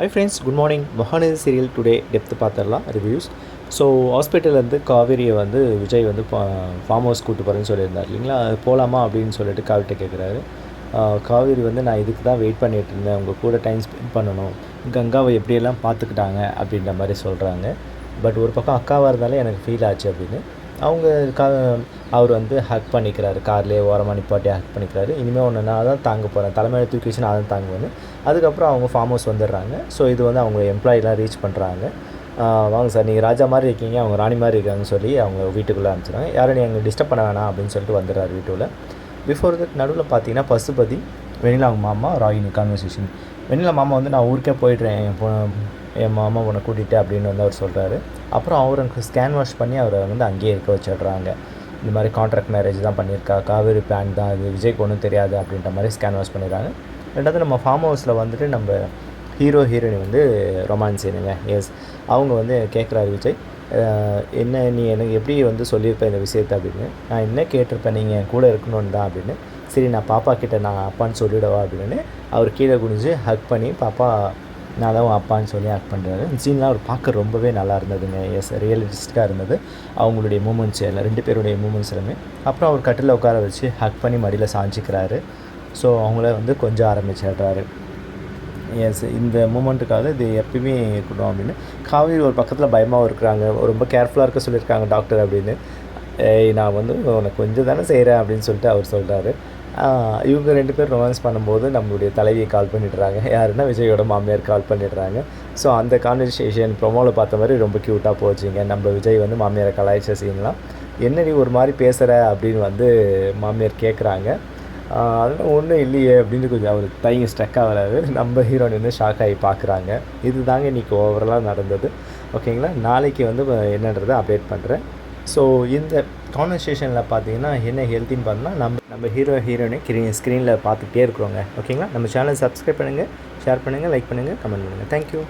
Hi friends good morning Mahanadi serial today depth பார்த்துடலாம் reviews so ஹாஸ்பிட்டல்லேருந்து காவேரியை வந்து விஜய் வந்து ஃபார்ம் ஹவுஸ் கூட்டு போகிறேன்னு சொல்லியிருந்தார் இல்லைங்களா? அது போகலாமா அப்படின்னு சொல்லிட்டு காவிட்ட கேட்குறாரு காவேரி வந்து நான் இதுக்கு தான் வெயிட் பண்ணிட்டு இருந்தேன். உங்கள் கூட டைம் ஸ்பெண்ட் பண்ணணும். கங்காவை எப்படியெல்லாம் பார்த்துக்கிட்டாங்க அப்படின்ற மாதிரி சொல்கிறாங்க பட் ஒரு பக்கம் அக்காவாக இருந்தாலே எனக்கு ஃபீல் ஆச்சு அப்படின்னு. அவங்க கா அவர் வந்து ஹக் பண்ணிக்கிறாரு. கார்லேயே ஓரமாக நிப்பாட்டி ஹக் பண்ணிக்கிறாரு. இனிமேல் ஒன்று நான் தான் தாங்க போகிறேன் தலைமையில தூக்கி வச்சு நான் தான் தாங்குவேன் அதுக்கப்புறம் அவங்க ஃபார்ம் ஹவுஸ் வந்துடுறாங்க. ஸோ இது வந்து அவங்க எம்ப்ளாயிலாம் ரீச் பண்ணுறாங்க வாங்க சார் நீங்கள் ராஜா மாதிரி இருக்கீங்க. அவங்க ராணி மாதிரி இருக்காங்கன்னு சொல்லி அவங்க வீட்டுக்குள்ளே அனுப்பிச்சிடுறாங்க. யாரும் நீ எங்களை டிஸ்டர்ப் பண்ண வேணாம் அப்படின்னு சொல்லிட்டு வந்துடுறாரு வீட்டுக்குள்ளே. பிஃபோர் தட் நடுவில் பார்த்தீங்கன்னா பசுபதி வெண்ணிலா அவங்க மாமா ராகினி கான்வர்சேஷன் வெண்ணிலா மாமா வந்து நான் ஊருக்கே போயிடுறேன். என் பொ என் மாமா உன்னை கூட்டிகிட்டு அப்படின்னு வந்து அவர் சொல்கிறாரு அப்புறம் அவர் ஸ்கேன் வாஷ் பண்ணி அவரை வந்து அங்கேயே இருக்க வச்சிடுறாங்க. இந்த மாதிரி கான்ட்ராக்ட் மேரேஜ் தான் பண்ணியிருக்கா காவேரி பிளான் தான் இது விஜய்க்கு ஒன்றும் தெரியாது அப்படின்ற மாதிரி ஸ்கேன் வாஷ் பண்ணிடுறாங்க. ரெண்டாவது நம்ம ஃபார்ம் ஹவுஸில் வந்துட்டு நம்ம ஹீரோ ஹீரோயின் வந்து ரொமான்ஸ் செய்யுங்க எஸ் அவங்க வந்து கேட்குறாரு விஜய் என்ன நீ எனக்கு எப்படி வந்து சொல்லியிருப்பேன் இந்த விஷயத்தை? அப்படின்னு. நான் என்ன கேட்டிருப்பேன் நீங்கள் என் கூட இருக்கணும்னு தான் அப்படின்னு. சரி நான் பாப்பா கிட்டே நான் அப்பான்னு சொல்லிவிடவா அப்படின்னு. அவர் கீழே குனிஞ்சு ஹக் பண்ணி பாப்பா நான் தான் அப்பான்னு சொல்லி ஹக் பண்ணுறாரு சீன்லாம் அவர் பார்க்க ரொம்பவே நல்லா இருந்ததுங்க. எஸ் ரியலிஸ்டிக்காக இருந்தது. அவங்களுடைய மூமெண்ட்ஸ் எல்லாம் ரெண்டு பேருடைய மூமெண்ட்ஸ் எல்லாமே. அப்புறம் அவர் கட்டில் உட்கார வச்சு ஹக் பண்ணி மடியில் சாஞ்சிக்கிறாரு. ஸோ அவங்கள வந்து கொஞ்சம் ஆரம்பிச்சிடுறாரு. எஸ் இந்த மூமெண்ட்டுக்காக இது எப்பயுமே இருக்கணும் அப்படின்னு. காவேரி ஒரு பக்கத்தில் பயமாகவும் இருக்கிறாங்க. ரொம்ப கேர்ஃபுல்லாக இருக்க சொல்லியிருக்காங்க டாக்டர் அப்படின்னு. நான் வந்து உனக்கு கொஞ்சம் தானே செய்கிறேன் அப்படின்னு சொல்லிட்டு அவர் சொல்கிறாரு இவங்க ரெண்டு பேர் ரொமான்ஸ் பண்ணும்போது நம்மளுடைய தலைவியை கால் பண்ணிடுறாங்க. யாருன்னா விஜயோட மாமியார் கால் பண்ணிடுறாங்க. ஸோ அந்த கான்வர்சேஷன் ப்ரொமோவில் பார்த்த மாதிரி ரொம்ப க்யூட்டாக போச்சுங்க. நம்ம விஜய் வந்து மாமியாரை கலாய்ச்ச சீன்லாம் என்னடி ஒரு மாதிரி பேசுகிற அப்படின்னு வந்து மாமியார் கேட்குறாங்க அதெல்லாம் ஒன்றும் இல்லையே அப்படின்னு கொஞ்சம் அவர் தைங்க ஸ்ட்ரக் ஆகிறாரு. நம்ம ஹீரோ நின்று ஷாக் ஆகி பார்க்குறாங்க இது தாங்க இன்றைக்கி ஓவரலாக நடந்தது. ஓகேங்களா நாளைக்கு வந்து என்னன்றதை அப்டேட் பண்ணுறேன் ஸோ இந்த கான்வர்சேஷனில் பார்த்தீங்கன்னா என்ன ஹெல்த்தின்னு பார்த்தோம்னா நம்ம நம்ம ஹீரோ ஹீரோயினை ஸ்க்ரீன் ஸ்க்ரீனில் பார்த்துக்கிட்டே இருக்கிறோங்க. ஓகேங்களா நம்ம சேனல் சப்ஸ்கிரைப் பண்ணுங்கள் ஷேர் பண்ணுங்கள் லைக் பண்ணுங்கள் கமெண்ட் பண்ணுங்கள் தேங்க்யூ